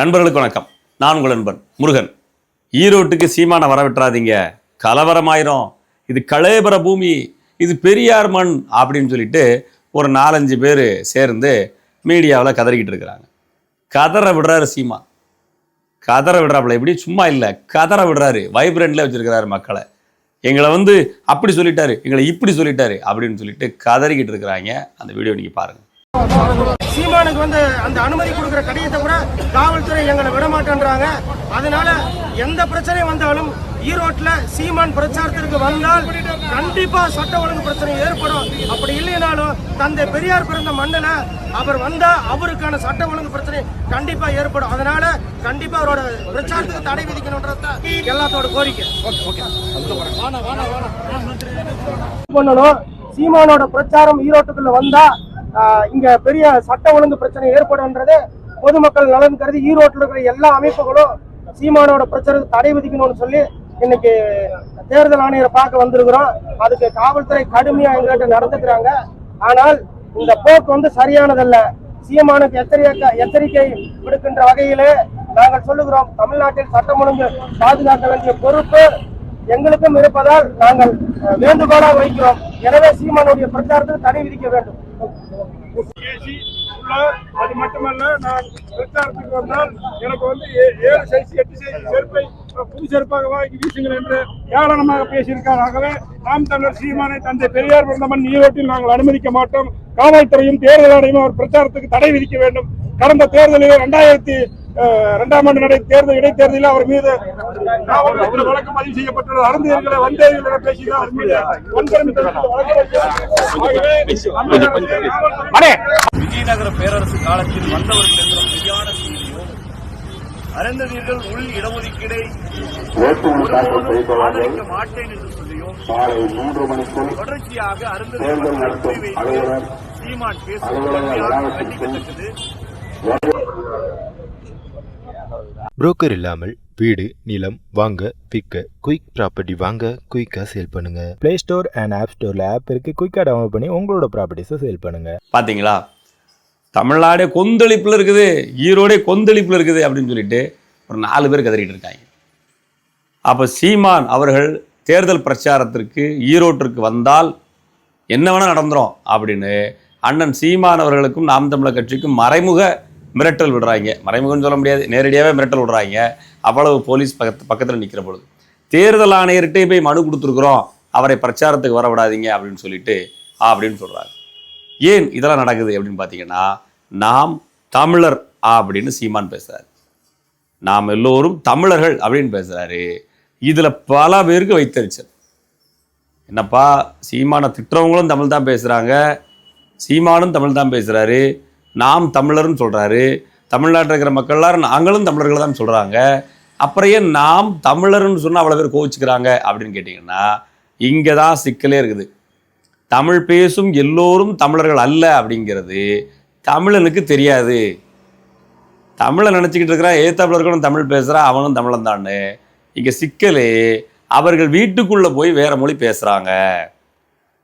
நண்பர்களுக்கு வணக்கம். நான் உங்கள் நண்பன் முருகன். ஈரோட்டுக்கு சீமான வரவிட்டுறாதீங்க கலவரமாயிரும். இது கலேபர பூமி. இது பெரியார் மண் அப்படின்னு சொல்லிட்டு ஒரு நாலஞ்சு பேர் சேர்ந்து மீடியாவில் கதறிக்கிட்டு இருக்கிறாங்க. கதற விடுறாரு சீமா கதற விடுறாப்புல. எப்படி? சும்மா இல்லை. கதற விடுறாரு. வைப்ரண்ட்ல வச்சிருக்கிறாரு மக்களை. எங்களை வந்து அப்படி சொல்லிட்டாரு. எங்களை இப்படி சொல்லிட்டாரு அப்படின்னு சொல்லிட்டு கதறிக்கிட்டு இருக்கிறாங்க. அந்த வீடியோ நீங்கள் பாருங்க. சீமானுக்கு வந்து அந்த அனுமதி கொடுக்கிற கடிதத்தை கூட காவல்துறை எங்களை விட மாட்டேன்றாங்க அதனால எந்த பிரச்சனையும் வந்தாலும் ஈரோட்ல சீமான் பிரச்சாரத்திற்கு வந்தால் கண்டிப்பா சட்ட ஒழுங்கு பிரச்சனை ஏற்படும். அப்படி இல்லைனாலும் தந்தை பெரியார் பிறந்த மண்ணில் அவர் வந்தா அவருக்கான சட்ட ஒழுங்கு பிரச்சனை கண்டிப்பா ஏற்படும். அதனால கண்டிப்பா அவரோட பிரச்சாரத்துக்கு தடை விதிக்கணும்ன்றது எல்லாத்தோட கோரிக்கை. பண்ணணும் சீமானோட பிரச்சாரம் ஈரோட்டுக்குள்ள வந்தா ஆஹ், இங்க பெரிய சட்ட ஒழுங்கு பிரச்சனை ஏற்படும்ன்றது பொதுமக்கள் நலன் கருதி ஈரோட்டில் இருக்கிற எல்லா அமைப்புகளும் சீமானோட பிரச்சனை தடை விதிக்கணும்னு சொல்லி இன்னைக்கு தேர்தல் ஆணையரை பார்க்க வந்திருக்கிறோம். அதுக்கு காவல்துறை கடுமையா எங்ககிட்ட நடந்துக்கிறாங்க. ஆனால் இந்த போக்கு வந்து சரியானதல்ல. சீமானுக்கு எச்சரிக்கை எச்சரிக்கை விடுக்கின்ற வகையிலே நாங்கள் சொல்லுகிறோம். தமிழ்நாட்டில் சட்டம் ஒழுங்கு பாதுகாக்க வேண்டிய பொறுப்பு எங்களுக்கும் இருப்பதால் நாங்கள் வேண்டுகோளாக வைக்கிறோம். எனவே சீமானுடைய பிரச்சாரத்துக்கு தடை விதிக்க வேண்டும். ஏசி அது மட்டுமல்ல நான் பிரச்சாரத்துக்கு வந்தால் எனக்கு வந்து ஏ- ஏழு சைஸ் எட்டு சைஸ் செருப்பை புது செருப்பாக வாங்கி வீசுங்கள் என்று ஏளனமாக பேசியிருக்கார். ஆகவே நாம் தமிழர் சீமானை தந்தை பெரியார் பிறந்தமன் ஈரோட்டில் நாங்கள் அனுமதிக்க மாட்டோம். காவல்துறையும் தேர்தல் ஆணையமும் அவர் பிரச்சாரத்துக்கு தடை விதிக்க வேண்டும். கடந்த தேர்தலில் இரண்டாயிரத்தி இரண்டாம் ஆண்டு நடை தேர்தல் இடைத்தேர்தலில் அவர் மீது வழக்கு பதிவு செய்யப்பட்டுள்ளது. அருந்தியர்களை வந்தேர்கள் அவர் மீது. விஜயநகர பேரரசு காலத்தில் வந்தவர்கள் செய்தியோ அருந்ததியர்கள் உள் இடஒதுக்கீடை ஆதரிக்க மாட்டேன் என்று சொல்லியும் காலை மூன்று மணிக்குள் தொடர்ச்சியாக அலுவலர் சீமான் பேசுவது கண்டிக்கத்தக்கது. புரோக்கர் இல்லாமல் வீடு நிலம் வாங்க விற்க குயிக் ப்ராப்பர்ட்டி வாங்க குயிக்காக சேல் பண்ணுங்க. ப்ளே ஸ்டோர் அண்ட் ஆப் ஸ்டோரில் ஆப் இருக்கு. குயிக்காக டவுன்லோட் பண்ணி உங்களோட ப்ராப்பர்ட்டிஸை சேல் பண்ணுங்க. பார்த்தீங்களா தமிழ்நாடே கொந்தளிப்பில் இருக்குது. ஈரோடே கொந்தளிப்பில் இருக்குது அப்படின்னு சொல்லிட்டு ஒரு நாலு பேர் கதறிட்டு இருக்காங்க. அப்போ சீமான் அவர்கள் தேர்தல் பிரச்சாரத்திற்கு ஈரோட்டிற்கு வந்தால் என்ன வேணால் நடந்துரும் அப்படின்னு அண்ணன் சீமான் அவர்களுக்கும் நாம் தமிழர் கட்சிக்கும் மறைமுக மிரட்டல் விடுறாங்க. மறைமுகம்னு சொல்ல முடியாது. நேரடியாகவே மிரட்டல் விடுறாங்க. அவ்வளவு போலீஸ் பக்கத்து பக்கத்தில் நிற்கிற பொழுது. தேர்தல் ஆணையர்கிட்டே போய் மனு கொடுத்துருக்குறோம். அவரை பிரச்சாரத்துக்கு வர விடாதீங்க அப்படின்னு சொல்லிட்டு அப்படின்னு சொல்கிறாங்க ஏன் இதெல்லாம் நடக்குது அப்படின்னு பார்த்தீங்கன்னா நாம் தமிழர் ஆ அப்படின்னு சீமான் பேசுகிறார் நாம் எல்லோரும் தமிழர்கள் அப்படின்னு பேசுகிறாரு இதில் பல பேருக்கு வைத்தறிச்சல். என்னப்பா சீமானை திட்டுறவங்களும் தமிழ் தான் பேசுகிறாங்க சீமானும் தமிழ் தான் பேசுகிறாரு நாம் தமிழர்னு சொல்கிறாரு தமிழ்நாட்டில் இருக்கிற மக்கள் எல்லாரும் நாங்களும் தமிழர்கள் தான் சொல்கிறாங்க அப்புறம் நாம் தமிழர்னு சொன்னால் அவ்வளோ பேர் கோவிச்சுக்கிறாங்க அப்படின்னு கேட்டிங்கன்னா இங்கே தான் சிக்கலே இருக்குது. தமிழ் பேசும் எல்லோரும் தமிழர்கள் அல்ல அப்படிங்கிறது தமிழனுக்கு தெரியாது. தமிழை நினச்சிக்கிட்டு இருக்கிறான் ஏ தமிழர்களும் தமிழ் பேசுகிறான் அவனும் தமிழன் தான்னு. இங்கே சிக்கலே அவர்கள் வீட்டுக்குள்ளே போய் வேறு மொழி பேசுகிறாங்க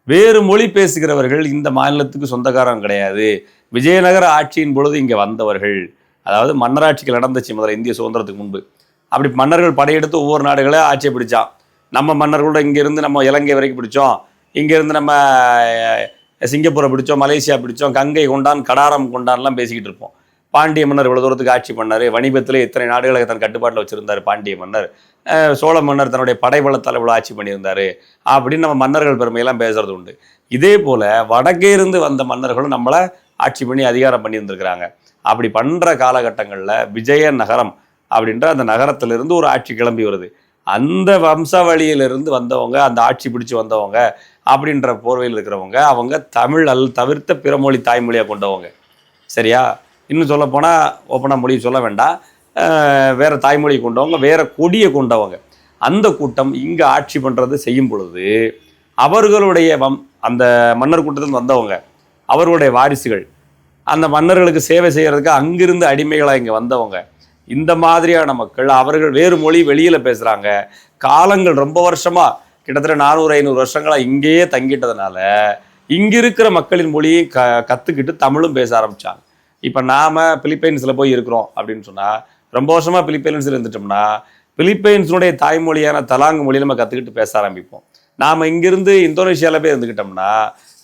வேறு மொழி பேசுகிறவர்கள் இந்த மாநிலத்துக்கு சொந்தக்காரன் கிடையாது. விஜயநகர ஆட்சியின் பொழுது இங்கே வந்தவர்கள் அதாவது மன்னராட்சிகள் நடந்துச்சு முதல்ல இந்திய சுதந்திரத்துக்கு முன்பு. அப்படி மன்னர்கள் படையெடுத்து ஒவ்வொரு நாடுகளை ஆட்சியை பிடிச்சான். நம்ம மன்னர்களோட இங்கேருந்து நம்ம இலங்கை வரைக்கும் பிடிச்சோம். இங்கேருந்து நம்ம சிங்கப்பூரை பிடிச்சோம் மலேசியா பிடிச்சோம் கங்கை கொண்டான் கடாரம் கொண்டான்லாம் பேசிக்கிட்டு இருப்போம். பாண்டிய மன்னர் இவ்வளோ தூரத்துக்கு ஆட்சி பண்ணார். வணிபத்தில் இத்தனை நாடுகளை தன் கட்டுப்பாட்டில் வச்சுருந்தார் பாண்டிய மன்னர். சோழ மன்னர் தன்னுடைய படைபலத்தால் இவ்வளோ ஆட்சி பண்ணியிருந்தார் அப்படின்னு நம்ம மன்னர்கள் பெருமையெல்லாம் பேசுறது உண்டு. இதே போல் வடக்கே இருந்து வந்த மன்னர்களும் நம்மளை ஆட்சி பண்ணி அதிகாரம் பண்ணியிருந்திருக்கிறாங்க. அப்படி பண்ணுற காலகட்டங்களில் விஜய நகரம் அப்படின்ற அந்த நகரத்திலிருந்து ஒரு ஆட்சி கிளம்பி வருது. அந்த வம்சாவளியிலிருந்து வந்தவங்க அந்த ஆட்சி பிடிச்சு வந்தவங்க அப்படின்ற போர்வையில் இருக்கிறவங்க அவங்க தமிழ் அல் தவிர்த்த பிறமொழி தாய்மொழியாக கொண்டவங்க. சரியா? இன்னும் சொல்லப்போனால் ஓப்பனாக மொழி சொல்ல வேண்டாம். வேறு தாய்மொழியை தாய்மொழி கொண்டவங்க வேறு கொடியை கொண்டவங்க. அந்த கூட்டம் இங்கே ஆட்சி பண்ணுறது செய்யும் பொழுது அவர்களுடைய வம் அந்த மன்னர் கூட்டத்தில் வந்தவங்க அவர்களுடைய வாரிசுகள். அந்த மன்னர்களுக்கு சேவை செய்கிறதுக்கு அங்கிருந்து அடிமைகளாக இங்கே வந்தவங்க. இந்த மாதிரியான மக்கள் அவர்கள் வேறு மொழி வெளியில் பேசுகிறாங்க காலங்கள் ரொம்ப வருஷமாக கிட்டத்தட்ட நானூறு ஐநூறு வருஷங்களாக இங்கேயே தங்கிட்டதுனால இங்கே இருக்கிற மக்களின் மொழியை க கற்றுக்கிட்டு தமிழும் பேச ஆரம்பித்தாங்க இப்போ நாம் பிலிப்பைன்ஸில் போய் இருக்கிறோம் அப்படின்னு சொன்னால் ரொம்ப வருஷமாக பிலிப்பைன்ஸில் இருந்துட்டோம்னா பிலிப்பைன்ஸுடைய தாய்மொழியான தலாங்கு மொழியை நம்ம கற்றுக்கிட்டு பேச ஆரம்பிப்போம். நாம் இங்கிருந்து இந்தோனேஷியாவில் போய் இருந்துக்கிட்டோம்னா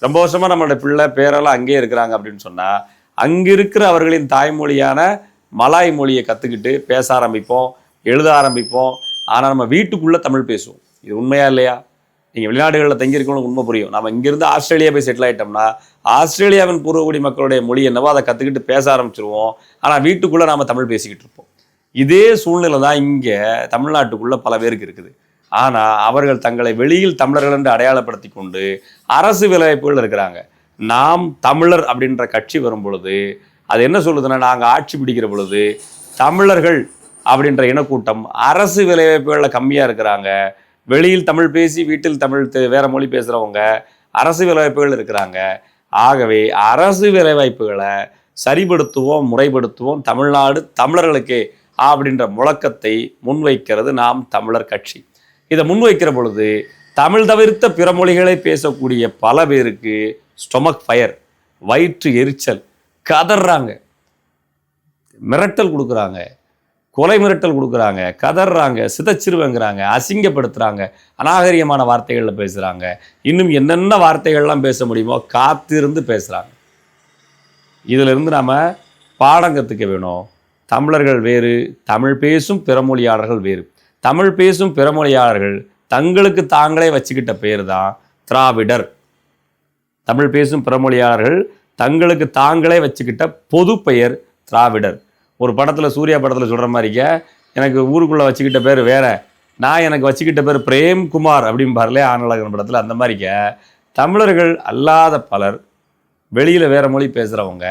ரொம்ப வருஷமாக நம்மளோட பிள்ளை பேரெல்லாம் அங்கேயே இருக்கிறாங்க அப்படின்னு சொன்னால் அங்கே இருக்கிற அவர்களின் தாய்மொழியான மலாய் மொழியை கற்றுக்கிட்டு பேச ஆரம்பிப்போம் எழுத ஆரம்பிப்போம். ஆனால் நம்ம வீட்டுக்குள்ளே தமிழ் பேசுவோம். இது உண்மையா இல்லையா? நீங்கள் வெளிநாடுகளில் தங்கியிருக்கவங்களுக்கு உண்மை புரியும். நம்ம இங்கேருந்து ஆஸ்திரேலியா போய் செட்டில் ஆகிட்டோம்னா ஆஸ்திரேலியாவின் பூர்வகுடி மக்களுடைய மொழி என்னவோ அதை கற்றுக்கிட்டு பேச ஆரம்பிச்சிருவோம். ஆனால் வீட்டுக்குள்ளே நாம் தமிழ் பேசிக்கிட்டு இருப்போம். இதே சூழ்நிலை தான் இங்கே தமிழ்நாட்டுக்குள்ளே பல பேருக்கு இருக்குது. ஆனால் அவர்கள் தங்களை வெளியில் தமிழர்கள் என்று அடையாளப்படுத்தி கொண்டு அரசு வேலைவாய்ப்புகள் இருக்கிறாங்க. நாம் தமிழர் அப்படின்ற கட்சி வரும் பொழுது அது என்ன சொல்லுதுன்னா நாங்கள் ஆட்சி பிடிக்கிற பொழுது தமிழர்கள் அப்படின்ற இனக்கூட்டம் அரசு வேலைவாய்ப்புகளில் கம்மியாக இருக்கிறாங்க. வெளியில் தமிழ் பேசி வீட்டில் தமிழ் வேறு மொழி பேசுகிறவங்க அரசு வேலைவாய்ப்புகள் இருக்கிறாங்க. ஆகவே அரசு வேலைவாய்ப்புகளை சரிபடுத்துவோம் முறைப்படுத்துவோம் தமிழ்நாடு தமிழர்களுக்கே அப்படின்ற முழக்கத்தை முன்வைக்கிறது நாம் தமிழர் கட்சி. இதை முன்வைக்கிற பொழுது தமிழ் தவிர்த்த பிற மொழிகளை பேசக்கூடிய பல பேருக்கு ஸ்டொமக் ஃபயர் வயிற்று எரிச்சல் கதறாங்க மிரட்டல் கொடுக்குறாங்க. கொலை மிரட்டல் கொடுக்குறாங்க. கதறாங்க சிதைச்சிருவங்கிறாங்க. அசிங்கப்படுத்துகிறாங்க அநாகரிகமான வார்த்தைகளில் பேசுகிறாங்க இன்னும் என்னென்ன வார்த்தைகள்லாம் பேச முடியுமோ காத்திருந்து பேசுகிறாங்க இதிலிருந்து நாம் பாடம் கற்றுக்க வேணும். தமிழர்கள் வேறு தமிழ் பேசும் பிறமொழியாளர்கள் வேறு. தமிழ் பேசும் பிறமொழியாளர்கள் தங்களுக்கு தாங்களே வச்சுக்கிட்ட பேர் தான் திராவிடர். தமிழ் பேசும் பிறமொழியாளர்கள் தங்களுக்கு தாங்களே வச்சுக்கிட்ட பொது பெயர் திராவிடர். ஒரு படத்தில் சூர்யா படத்தில் சொல்கிற மாதிரிக்க எனக்கு ஊருக்குள்ளே வச்சுக்கிட்ட பேர் வேற நான் எனக்கு வச்சுக்கிட்ட பேர் பிரேம்குமார் அப்படிம்பார்லே ஆனழகன் படத்தில் அந்த மாதிரிக்க தமிழர்கள் அல்லாத பலர் வெளியில் வேறு மொழி பேசுகிறவங்க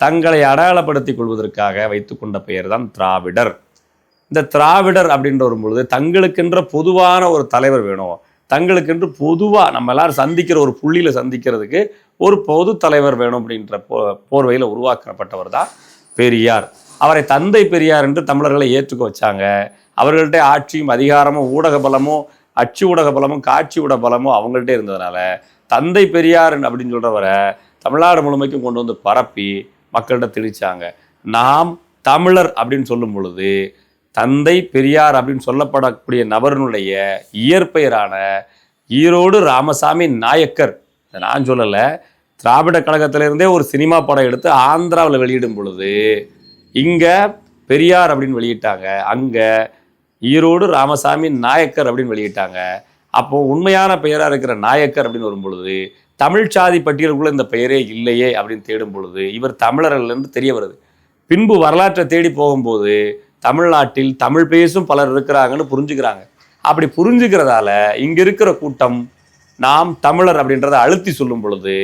தங்களை அடையாளப்படுத்தி கொள்வதற்காக வைத்துக்கொண்ட பெயர் தான் திராவிடர். இந்த திராவிடர் அப்படின்ற வரும்பொழுது பொழுது தங்களுக்கென்ற பொதுவான ஒரு தலைவர் வேணும். தங்களுக்கென்று பொதுவாக நம்ம எல்லாரும் சந்திக்கிற ஒரு புள்ளியில் சந்திக்கிறதுக்கு ஒரு பொது தலைவர் வேணும் அப்படின்ற போ போர்வையில் உருவாக்கப்பட்டவர் தான் பெரியார். அவரை தந்தை பெரியார் என்று தமிழர்களை ஏற்றுக்க வச்சாங்க. அவர்கள்ட்ட ஆட்சியும் அதிகாரமும் ஊடக பலமும் அச்சு ஊடக பலமும் காட்சி ஊடக பலமும் அவங்கள்ட்ட இருந்ததுனால தந்தை பெரியார் அப்படின்னு சொல்கிறவரை தமிழ்நாடு முழுமைக்கும் கொண்டு வந்து பரப்பி மக்கள்கிட்ட திணிச்சாங்க நாம் தமிழர் அப்படின்னு சொல்லும் பொழுது தந்தை பெரியார் அப்படின்னு சொல்லப்படக்கூடிய நபரினுடைய இயற்பெயரான ஈரோடு ராமசாமி நாயக்கர். நான் சொல்லலை. திராவிட கழகத்திலிருந்தே ஒரு சினிமா படம் எடுத்து ஆந்திராவில் வெளியிடும் பொழுது இங்கே பெரியார் அப்படின்னு வெளியிட்டாங்க. அங்கே ஈரோடு ராமசாமி நாயக்கர் அப்படின்னு வெளியிட்டாங்க. அப்போ உண்மையான பெயராக இருக்கிற நாயக்கர் அப்படின்னு வரும்பொழுது தமிழ் சாதி பட்டியலுக்குள்ள இந்த பெயரே இல்லையே அப்படின்னு தேடும் பொழுது இவர் தமிழர்கள்லேருந்து தெரிய வருது. பின்பு வரலாற்றை தேடி போகும்போது தமிழ்நாட்டில் தமிழ் பேசும் பலர் இருக்கிறாங்கன்னு புரிஞ்சுக்கிறாங்க. அப்படி புரிஞ்சுக்கிறதால இங்கே இருக்கிற கூட்டம் நாம் தமிழர் அப்படின்றத அழுத்தி சொல்லும் பொழுது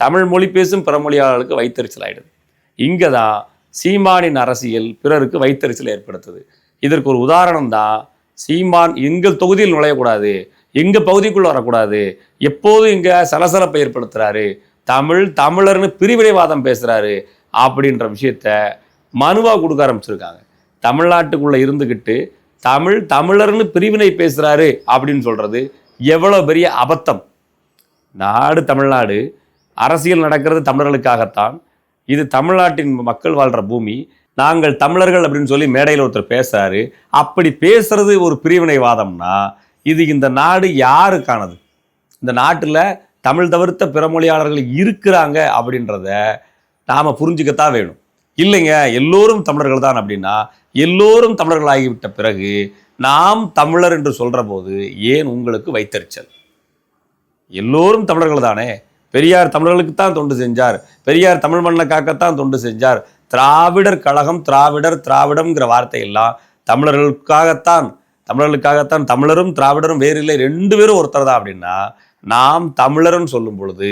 தமிழ் மொழி பேசும் பிறமொழியாளர்களுக்கு வைத்தறிச்சல் ஆகிடுது இங்கே தான் சீமானின் அரசியல் பிறருக்கு வைத்தறிச்சல் ஏற்படுத்துது. இதற்கு ஒரு உதாரணம் தான் சீமான் எங்கள் தொகுதியில் நுழையக்கூடாது எங்கள் பகுதிக்குள்ளே வரக்கூடாது எப்போதும் இங்கே சலசலப்பை ஏற்படுத்துகிறாரு தமிழ் தமிழர்னு பிரிவினைவாதம் பேசுகிறாரு அப்படின்ற விஷயத்த மனுவாக கொடுக்க ஆரம்பிச்சிருக்காங்க. தமிழ்நாட்டுக்குள்ளே இருந்துக்கிட்டு தமிழ் தமிழர்னு பிரிவினை பேசுகிறாரு அப்படின்னு சொல்கிறது எவ்வளோ பெரிய அபத்தம். நாடு தமிழ்நாடு அரசியல் நடக்கிறது தமிழர்களுக்காகத்தான். இது தமிழ்நாட்டின் மக்கள் வாழ்கிற பூமி. நாங்கள் தமிழர்கள் அப்படின்னு சொல்லி மேடையில் ஒருத்தர் பேசுகிறாரு அப்படி பேசுறது ஒரு பிரிவினைவாதம்னா இது இந்த நாடு யாருக்கானது? இந்த நாட்டில் தமிழ் தவிர்த்த பிற மொழியாளர்கள் இருக்கிறாங்க அப்படின்றத நாம் புரிஞ்சுக்கத்தான் வேணும். இல்லைங்க எல்லோரும் தமிழர்கள் தான் அப்படின்னா எல்லோரும் தமிழர்களாகிவிட்ட பிறகு நாம் தமிழர் என்று சொல்கிற போது ஏன் உங்களுக்கு வைத்தறிச்சல்? எல்லோரும் தமிழர்கள் தானே? பெரியார் தமிழர்களுக்கு தான் தொண்டு செஞ்சார். பெரியார் தமிழ் மண்ணை காக்கத்தான் தொண்டு செஞ்சார். திராவிடர் கழகம் திராவிடர் திராவிடம்ங்கிற வார்த்தையெல்லாம் தமிழர்களுக்காகத்தான் தமிழர்களுக்காகத்தான் தமிழரும் திராவிடரும் வேறு இல்லை ரெண்டு பேரும் ஒருத்தர் தான் அப்படின்னா நாம் தமிழர்னு சொல்லும் பொழுது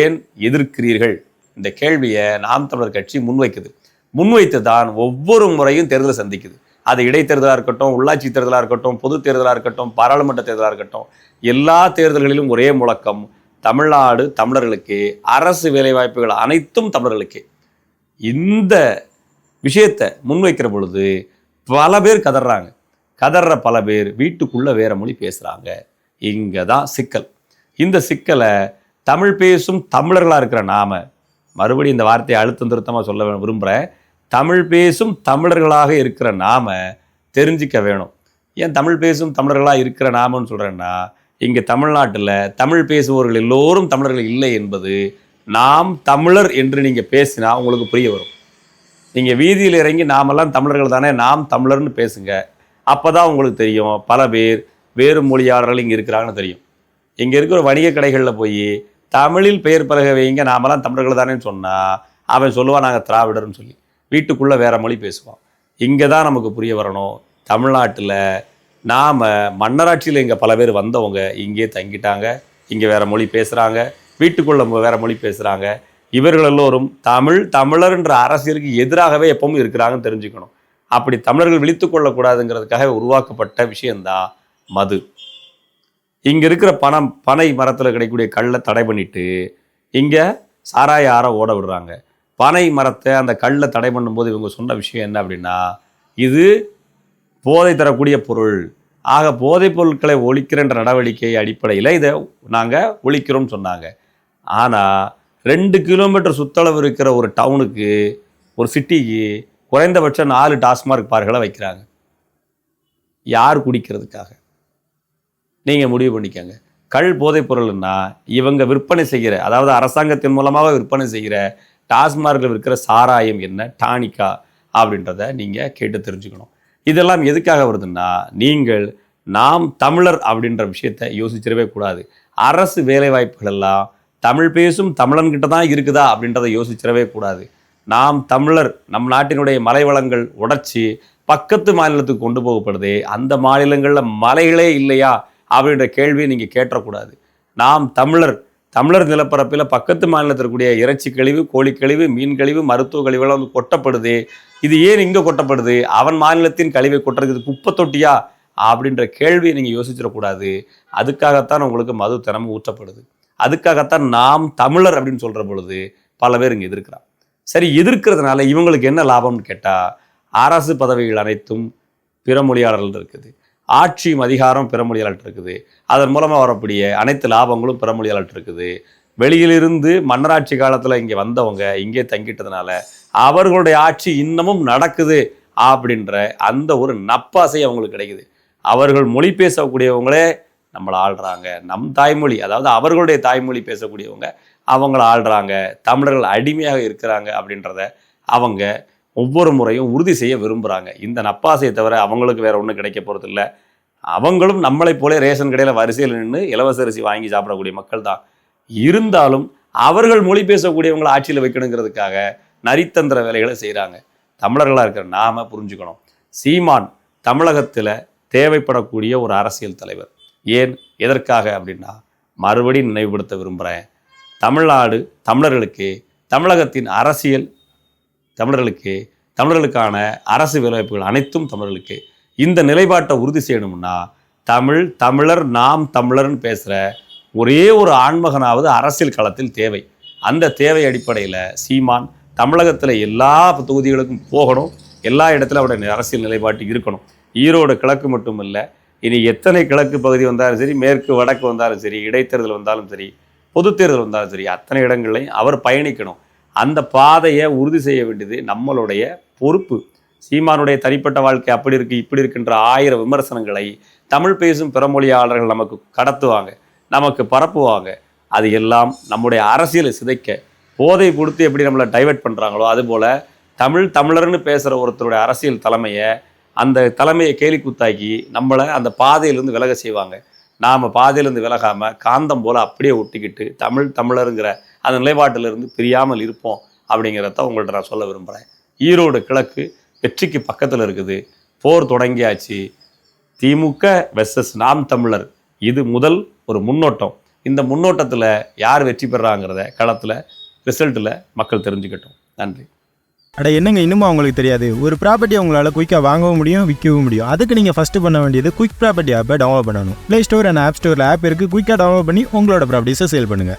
ஏன் எதிர்க்கிறீர்கள்? இந்த கேள்வியை நாம் தமிழர் கட்சி முன்வைக்குது. முன்வைத்து தான் ஒவ்வொரு முறையும் தேர்தலை சந்திக்குது. அது இடைத்தேர்தலாக இருக்கட்டும் உள்ளாட்சி தேர்தலாக இருக்கட்டும் பொது தேர்தலாக இருக்கட்டும் பாராளுமன்ற தேர்தலாக இருக்கட்டும் எல்லா தேர்தல்களிலும் ஒரே முழக்கம் தமிழ்நாடு தமிழர்களுக்கு அரசு வேலைவாய்ப்புகள் அனைத்தும் தமிழர்களுக்கே. இந்த விஷயத்தை முன்வைக்கிற பொழுது பல பேர் கதறாங்க கதற பல பேர் வீட்டுக்குள்ளே வேற மொழி பேசுகிறாங்க இங்கே தான் சிக்கல். இந்த சிக்கலை தமிழ் பேசும் தமிழர்களாக இருக்கிற நாம மறுபடியும் இந்த வார்த்தையை அழுத்தம் திருத்தமாக சொல்ல விரும்புகிறேன் தமிழ் பேசும் தமிழர்களாக இருக்கிற நாம தெரிஞ்சிக்க வேணும். ஏன் தமிழ் பேசும் தமிழர்களாக இருக்கிற நாமன்னு சொல்கிறேன்னா இங்கே தமிழ்நாட்டில் தமிழ் பேசுபவர்கள் எல்லோரும் தமிழர்கள் இல்லை என்பது நாம் தமிழர் என்று நீங்கள் பேசினா உங்களுக்கு புரிய வரும். நீங்கள் வீதியில் இறங்கி நாமெல்லாம் தமிழர்கள் தானே நாம் தமிழர்னு பேசுங்க. அப்போ தான் உங்களுக்கு தெரியும் பல பேர் வேறு மொழியாளர்கள் இங்கே இருக்கிறாங்கன்னு தெரியும். இங்கே இருக்கிற வணிக கடைகளில் போய் தமிழில் பெயர் பலகை வைங்க நாமெல்லாம் தமிழர்கள் தானேன்னு சொன்னால் அவன் சொல்லுவான் நாங்கள் திராவிடர்னு சொல்லி. வீட்டுக்குள்ளே வேறு மொழி பேசுவான். இங்கே தான் நமக்கு புரிய வரணும். தமிழ்நாட்டில் நாம் மன்னராட்சியில் இங்கே பல பேர் வந்தவங்க இங்கே தங்கிட்டாங்க. இங்கே வேறு மொழி பேசுகிறாங்க வீட்டுக்குள்ளே வேறு மொழி பேசுகிறாங்க இவர்கள் எல்லோரும் தமிழ் தமிழர்ன்ற அரசியலுக்கு எதிராகவே எப்பவும் இருக்கிறாங்கன்னு தெரிஞ்சுக்கணும். அப்படி தமிழர்கள் விழித்து கொள்ளக்கூடாதுங்கிறதுக்காக உருவாக்கப்பட்ட விஷயந்தான் மது. இங்கே இருக்கிற பணம் பனை மரத்தில் கிடைக்கக்கூடிய கல்லை தடை பண்ணிட்டு இங்கே சாராய ஆற ஓட விடுறாங்க. பனை மரத்தை அந்த கல்லை தடை பண்ணும்போது இவங்க சொன்ன விஷயம் என்ன அப்படின்னா இது போதை தரக்கூடிய பொருள். ஆக போதைப் பொருட்களை ஒழிக்கிறன்ற நடவடிக்கை அடிப்படையில் இதை நாங்கள் ஒழிக்கிறோம்னு சொன்னாங்க. ஆனால் ரெண்டு கிலோமீட்டர் சுத்தளவு இருக்கிற ஒரு டவுனுக்கு ஒரு சிட்டிக்கு குறைந்தபட்சம் நாலு டாஸ்மார்க் பார்களை வைக்கிறாங்க. யார் குடிக்கிறதுக்காக? நீங்கள் முடிவு பண்ணிக்கோங்க. கள் போதைப் பொருள்னா இவங்க விற்பனை செய்கிற அதாவது அரசாங்கத்தின் மூலமாக விற்பனை செய்கிற டாஸ்மார்க்கில் இருக்கிற சாராயம் என்ன டானிக்கா அப்படின்றத நீங்கள் கேட்டு தெரிஞ்சுக்கணும். இதெல்லாம் எதுக்காக வருதுன்னா நீங்கள் நாம் தமிழர் அப்படின்ற விஷயத்தை யோசிச்சிடவே கூடாது. அரசு வேலைவாய்ப்புகள் எல்லாம் தமிழ் பேசும் தமிழன்கிட்ட தான் இருக்குதா அப்படின்றத யோசிச்சிடவே கூடாது. நாம் தமிழர் நம் நாட்டினுடைய மலை வளங்கள் உடைச்சி பக்கத்து மாநிலத்துக்கு கொண்டு போகப்படுதே அந்த மாநிலங்களில் மலைகளே இல்லையா அப்படின்ற கேள்வியை நீங்கள் கேட்டக்கூடாது நாம் தமிழர் தமிழர் நிலப்பரப்பில் பக்கத்து மாநிலத்தில் இருக்கக்கூடிய இறைச்சி கழிவு கோழி கழிவு மீன் கழிவு மருத்துவ கழிவுலாம் வந்து கொட்டப்படுது. இது ஏன் இங்கே கொட்டப்படுது? அவன் மாநிலத்தின் கழிவை கொட்டுறது குப்பை தொட்டியா? அப்படின்ற கேள்வியை நீங்கள் யோசிச்சிடக்கூடாது. அதுக்காகத்தான் உங்களுக்கு மது தினமும் ஊற்றப்படுது. அதுக்காகத்தான் நாம் தமிழர் அப்படின்னு சொல்கிற பொழுது பல பேர் இங்கே எதிர்க்கிறான் சரி எதிர்க்கிறதுனால இவங்களுக்கு என்ன லாபம்னு கேட்டால் அரசு பதவிகள் அனைத்தும் பிற மொழியாளர்கள் இருக்குது. ஆட்சியும் அதிகாரம் பிற மொழியாளர்கிட்ட இருக்குது. அதன் மூலமாக வரக்கூடிய அனைத்து லாபங்களும் பிற மொழியாளர்கிட்ட இருக்குது. வெளியிலிருந்து மன்னராட்சி காலத்தில் இங்கே வந்தவங்க இங்கே தங்கிட்டதுனால அவர்களுடைய ஆட்சி இன்னமும் நடக்குது அப்படின்ற அந்த ஒரு நப்பாசை அவங்களுக்கு கிடைக்குது. அவர்கள் மொழி பேசக்கூடியவங்களே நம்மளை ஆள்றாங்க. நம் தாய்மொழி அதாவது அவர்களுடைய தாய்மொழி பேசக்கூடியவங்க அவங்கள ஆள்றாங்க. தமிழர்கள் அடிமையாக இருக்கிறாங்க அப்படின்றத அவங்க ஒவ்வொரு முறையும் உறுதி செய்ய விரும்புகிறாங்க இந்த நப்பாசையை தவிர அவங்களுக்கு வேறு ஒன்றும் கிடைக்க போகிறது இல்லை அவங்களும் நம்மளைப் போல ரேஷன் கடையில் வரிசையில் நின்று இலவச அரிசி வாங்கி சாப்பிடக்கூடிய மக்கள் தான். இருந்தாலும் அவர்கள் மொழி பேசக்கூடியவங்களை ஆட்சியில் வைக்கணுங்கிறதுக்காக நரித்தந்திர வேலைகளை செய்கிறாங்க தமிழர்களாக இருக்கிற நாம புரிஞ்சுக்கணும். சீமான் தமிழகத்தில் தேவைப்படக்கூடிய ஒரு அரசியல் தலைவர். ஏன்? எதற்காக அப்படின்னா மறுபடியும் நினைவுபடுத்த விரும்புகிறேன் தமிழ்நாடு தமிழர்களுக்கு தமிழகத்தின் அரசியல் தமிழர்களுக்கு தமிழர்களுக்கான அரசு வேலைவாய்ப்புகள் அனைத்தும் தமிழர்களுக்கு. இந்த நிலைப்பாட்டை உறுதி செய்யணும்னா தமிழ் தமிழர் நாம் தமிழர்னு பேசுகிற ஒரே ஒரு ஆண்மகனாவது அரசியல் களத்தில் தேவை. அந்த தேவை அடிப்படையில் சீமான் தமிழகத்தில் எல்லா தொகுதிகளுக்கும் போகணும். எல்லா இடத்துல அவருடைய அரசியல் நிலைப்பாட்டு இருக்கணும். ஈரோடு கிழக்கு மட்டும் இல்லை இனி எத்தனை கிழக்கு பகுதி வந்தாலும் சரி மேற்கு வடக்கு வந்தாலும் சரி இடைத்தேர்தல் வந்தாலும் சரி பொதுத்தேர்தல் வந்தாலும் சரி அத்தனை இடங்கள்லையும் அவர் பயணிக்கணும். அந்த பாதையை உறுதி செய்ய வேண்டியது நம்மளுடைய பொறுப்பு. சீமானுடைய தனிப்பட்ட வாழ்க்கை அப்படி இருக்கு இப்படி இருக்கின்ற ஆயிரம் விமர்சனங்களை தமிழ் பேசும் பிறமொழியாளர்கள் நமக்கு கடத்துவாங்க நமக்கு பரப்புவாங்க. அது எல்லாம் நம்முடைய அரசியலை சிதைக்க போதை கொடுத்து எப்படி நம்மளை டைவர்ட் பண்ணுறாங்களோ அதுபோல் தமிழ் தமிழர்னு பேசுகிற ஒருத்தருடைய அரசியல் தலைமையை அந்த தலைமையை கேலி குத்தாக்கி நம்மளை அந்த பாதையிலேருந்து விலக செய்வாங்க. நாம் பாதையிலேருந்து விலகாமல் காந்தம் போல் அப்படியே ஒட்டிக்கிட்டு தமிழ் தமிழருங்கிற அந்த நிலைப்பாட்டிலிருந்து பிரியாமல் இருப்போம் அப்படிங்கிறத உங்கள்கிட்ட நான் சொல்ல விரும்புகிறேன் ஈரோடு கிழக்கு வெற்றிக்கு பக்கத்தில் இருக்குது. போர் தொடங்கியாச்சு. திமுக வெர்சஸ் நாம் தமிழர். இது முதல் ஒரு முன்னோட்டம். இந்த முன்னோட்டத்தில் யார் வெற்றி பெறாங்கிறத களத்தில் ரிசல்ட்டில் மக்கள் தெரிஞ்சுக்கட்டும். நன்றி. அட என்னங்க இன்னும் அவங்களுக்கு தெரியாது? ஒரு ப்ராப்பர்ட்டி உங்களால் குயிக்காக வாங்கவும் முடியும் விற்கவும் முடியும். அதுக்கு நீங்கள் ஃபஸ்ட்டு பண்ண வேண்டியது குயிக் ப்ராப்பர்ட்டி ஆப்பை டவுன்லோட் பண்ணணும். ப்ளே ஸ்டோர் அண்ட் ஆப் ஸ்டோரில் ஆப் இருக்குது குயிக்காக டவுன்லோட் பண்ணி உங்களோட ப்ராப்பர்ட்டிஸை சேல் பண்ணுங்கள்